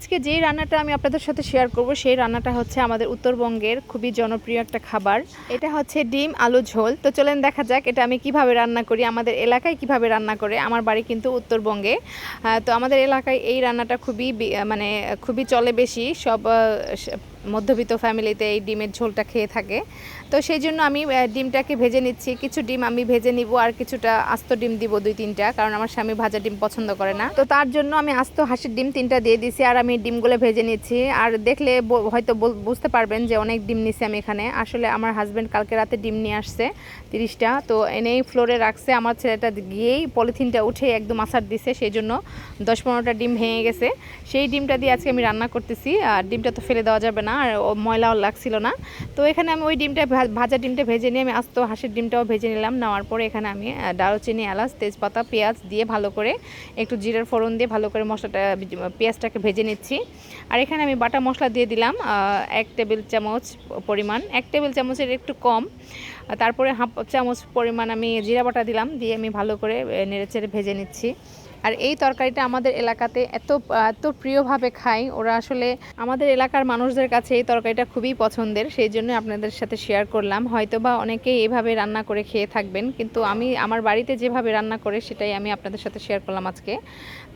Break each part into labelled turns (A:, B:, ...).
A: আজকে যেই রান্নাটা আমি আপনাদের সাথে শেয়ার করব, সেই রান্নাটা হচ্ছে আমাদের উত্তরবঙ্গের খুবই জনপ্রিয় একটা খাবার। এটা হচ্ছে ডিম আলু ঝোল। তো চলেন দেখা যাক এটা আমি কীভাবে রান্না করি, আমাদের এলাকায় কীভাবে রান্না করে। আমার বাড়ি কিন্তু উত্তরবঙ্গে। তো আমাদের এলাকায় এই রান্নাটা খুবই মানে খুবই চলে বেশি। সব মধ্যবিত্ত ফ্যামিলিতে এই ডিমের ঝোলটা খেয়ে থাকে। তো সেই জন্য আমি ডিমটাকে ভেজে নিচ্ছি। কিছু ডিম আমি ভেজে নিব আর কিছুটা আস্ত ডিম দিব দুই তিনটা, কারণ আমার স্বামী ভাজা ডিম পছন্দ করে না। তো তার জন্য আমি আস্ত হাঁসের ডিম তিনটা দিয়ে দিছি আর আমি ডিমগুলো ভেজে নিচ্ছি। আর দেখলে হয়তো বুঝতে পারবেন যে অনেক ডিম নিছি আমি এখানে। আসলে আমার হাজব্যান্ড কালকে রাতে ডিম নিয়ে আসছে তিরিশটা। তো এনেই ফ্লোরে রাখছে। আমার ছেলেটা গিয়েই পলিথিনটা উঠে একদম আসার দিছে সেই জন্য দশ পনেরোটা ডিম ভেঙে গেছে। সেই ডিমটা দিয়ে আজকে আমি রান্না করতেছি। আর ডিমটা তো ফেলে দেওয়া যাবে না, আর ময়লাও লাগছিল না। তো এখানে আমি ওই ডিমটা ভাজা ডিমটা ভেজে নিয়ে আমি আস্ত হাঁসের ডিমটাও ভেজে নিলাম। নেওয়ার পরে এখানে আমি ডালচিনি দারুচিনি, এলাচ, তেজপাতা, পেঁয়াজ দিয়ে ভালো করে একটু জিরার ফোড়ন দিয়ে ভালো করে মশলাটা, পেঁয়াজটাকে ভেজে নিচ্ছি। আর এখানে আমি বাটা মশলা দিয়ে দিলাম এক টেবিল চামচ পরিমাণ। এক টেবিল চামচের একটু কম। তারপরে হাফ চামচ পরিমাণ আমি জিরা বাটা দিলাম, দিয়ে আমি ভালো করে নেড়েচেড়ে ভেজে নিচ্ছি। আর এই তরকারিটা আমাদের এলাকাতে এত এত প্রিয়ভাবে খাই, ওরা আসলে আমাদের এলাকার মানুষদের কাছে এই তরকারিটা খুবই পছন্দের, সেই জন্য আপনাদের সাথে শেয়ার করলাম। হয়তো বা অনেকেই এভাবে রান্না করে খেয়ে থাকবেন, কিন্তু আমি, আমার বাড়িতে যেভাবে রান্না করে, সেটাই আমি আপনাদের সাথে শেয়ার করলাম আজকে।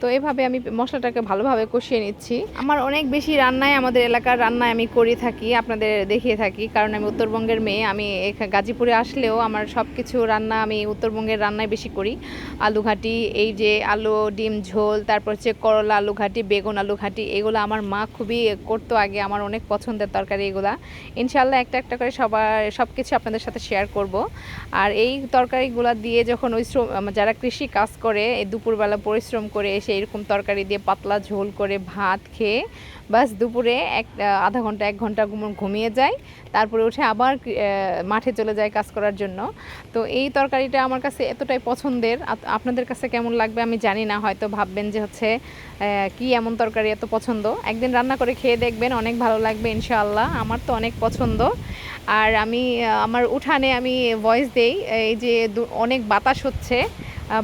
A: তো এভাবে আমি মশলাটাকে ভালোভাবে কষিয়ে নিচ্ছি। আমার অনেক বেশি রান্নায়, আমাদের এলাকার রান্নায় আমি করে থাকি, আপনাদের দেখিয়ে থাকি, কারণ আমি উত্তরবঙ্গের মেয়ে, আমি এখা- গাজীপুরে আসলেও আমার সব কিছু রান্না আমি উত্তরবঙ্গের রান্নায় বেশি করি। আলু ঘাটি, এই যে আলু, ডিম, ঝোল, তারপর হচ্ছে করলা আলু ঘাটি, বেগুন আলু ঘাটি, এগুলো আমার মা খুবই করতো আগে, আমার অনেক পছন্দের তরকারি এগুলা। ইনশাল্লাহ একটা একটা করে সবার সব কিছু আপনাদের সাথে শেয়ার করব। আর এই তরকারিগুলো দিয়ে যখন ওই শ্রম, যারা কৃষি কাজ করে দুপুরবেলা পরিশ্রম করে এসে এরকম তরকারি দিয়ে পাতলা ঝোল করে ভাত খেয়ে, বাস দুপুরে এক, আধা ঘণ্টা, এক ঘণ্টা ঘুম- ঘুমিয়ে যায়। তারপরে উঠে আবার মাঠে চলে যায় কাজ করার জন্য। তো এই তরকারিটা আমার কাছে এতটাই পছন্দের। আপনাদের কাছে কেমন লাগবে আমি জানি না, হয়তো ভাববেন যে হচ্ছে কি এমন তরকারি এত পছন্দ। একদিন রান্না করে খেয়ে দেখবেন, অনেক ভালো লাগবে ইনশাআল্লাহ। আমার তো অনেক পছন্দ। আর আমি আমার উঠানে আমি ভয়েস দেই, এই যে অনেক বাতাস হচ্ছে।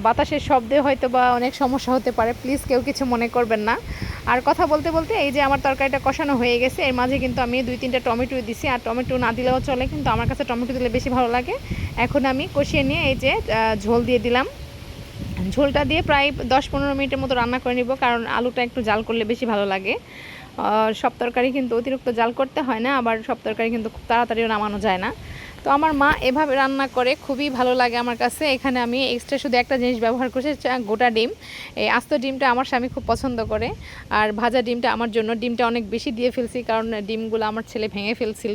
A: বাতাসের শব্দে হয়তো বা অনেক সমস্যা হতে পারে। প্লিজ কেউ কিছু মনে করবেন না। আর কথা বলতে বলতে এই যে আমার তরকারিটা কষানো হয়ে গেছে, এর মাঝে কিন্তু আমি দুই তিনটা টমেটো দিছি, আর টমেটো না দিলেও চলে, কিন্তু আমার কাছে টমেটো দিলে বেশি ভালো লাগে। এখন আমি কষিয়ে নিয়ে এই যে ঝোল দিয়ে দিলাম। ঝোলটা দিয়ে প্রায় দশ পনেরো মিনিটের মতো রান্না করে নিব, কারণ আলুটা একটু জাল করলে বেশি ভালো লাগে। সব তরকারি কিন্তু অতিরিক্ত জাল করতে হয় না, আবার সব তরকারি কিন্তু খুব তাড়াতাড়িও নামানো যায় না। তো আমার মা এভাবে রান্না করে, খুবই ভালো লাগে আমার কাছে। এখানে আমি এক্সট্রা শুধু একটা জিনিস ব্যবহার করছি গোটা ডিম। এই আস্ত ডিমটা আমার স্বামী খুব পছন্দ করে, আর ভাজা ডিমটা আমার জন্য। ডিমটা অনেক বেশি দিয়ে ফেলছি, কারণ ডিমগুলো আমার ছেলে ভেঙে ফেলছিল।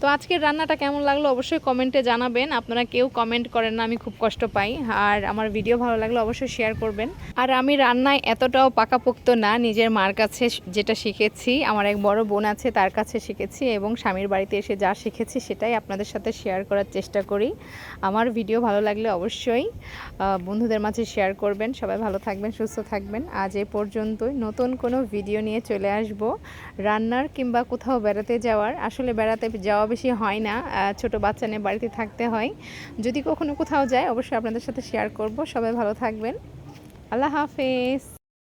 A: তো আজকের রান্নাটা কেমন লাগল অবশ্যই কমেন্টে জানাবেন। আপনারা কেউ কমেন্ট করেন না, আমি খুব কষ্ট পাই। আর আমার ভিডিও ভালো লাগলে অবশ্যই শেয়ার করবেন। আর আমি রান্নায় এতটাও পাকাপোক্ত না, নিজের মার কাছে যেটা শিখেছি, আমার এক বড় বোন আছে তার কাছে শিখেছি এবং স্বামীর বাড়িতে এসে যা শিখেছি সেটাই আপনাদের সাথে শেয়ার করার চেষ্টা করি। আমার ভিডিও ভালো লাগলে অবশ্যই বন্ধুদের মাঝে শেয়ার করবেন। সবাই ভালো থাকবেন, সুস্থ থাকবেন। আজ এ পর্যন্তই। নতুন কোনো ভিডিও নিয়ে চলে আসব। রান্নার কিংবা কোথাও বেড়াতে যাওয়ার, আসলে বেড়াতে যাওয়া বেশি হয় না ছোট বাচ্চা নিয়ে বাড়িতে থাকতে হয়। যদি কখনো কোথাও যায়, অবশ্যই আপনাদের সাথে শেয়ার করব। সবাই ভালো থাকবেন। আল্লাহ হাফেজ।